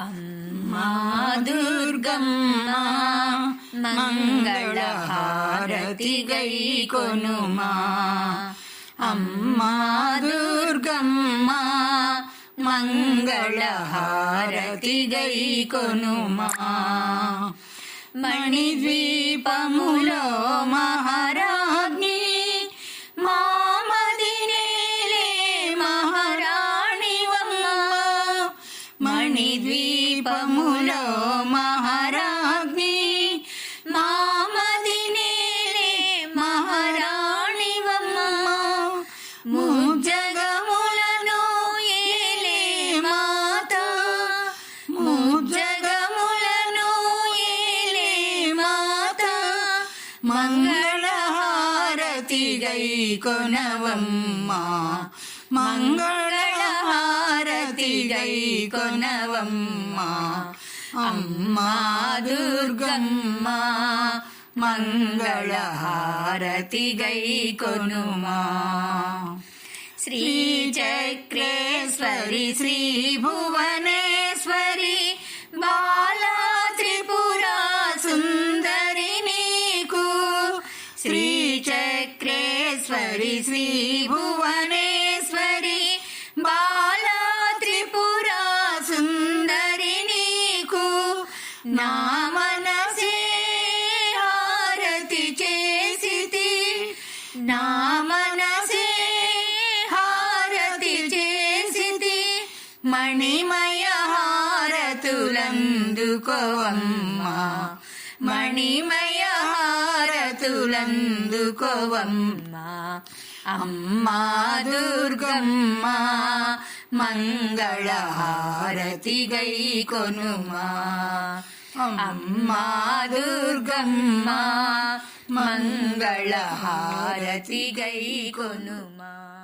అమ్మా దుర్గమ్మ మంగళహారతి గై కొనుమా. అమ్మా దుర్గమ్మ మంగళహారతి మహారాజ్ఞి మామదినేలే మహారాణివమ్మ ముజగములను ఏలే మాత ముజగములను ఏలే మాత మంగళహారతి గై కొనవమ్మ అమ్మా దుర్గమ్మ మంగళహారతి గై కొనుమా. శ్రీచక్రేశ్వరి శ్రీ భువనేశ్వరి బాలా త్రిపురా సుందరి నీకు. శ్రీచక్రేశ్వరి శ్రీ భువనేశ్వరి నా మనసే హారతి చేసితి. నా మనసే హారతి చేసితి. మణిమయ హారతులందుకోవమ్మా. మణిమయ హారతులందుకోవమ్మా. అమ్మా దుర్గమ్మ మంగళహారతి గై కొనుమా. అమ్మా దుర్గమ్మ మంగళహారతి గై కొనుమా.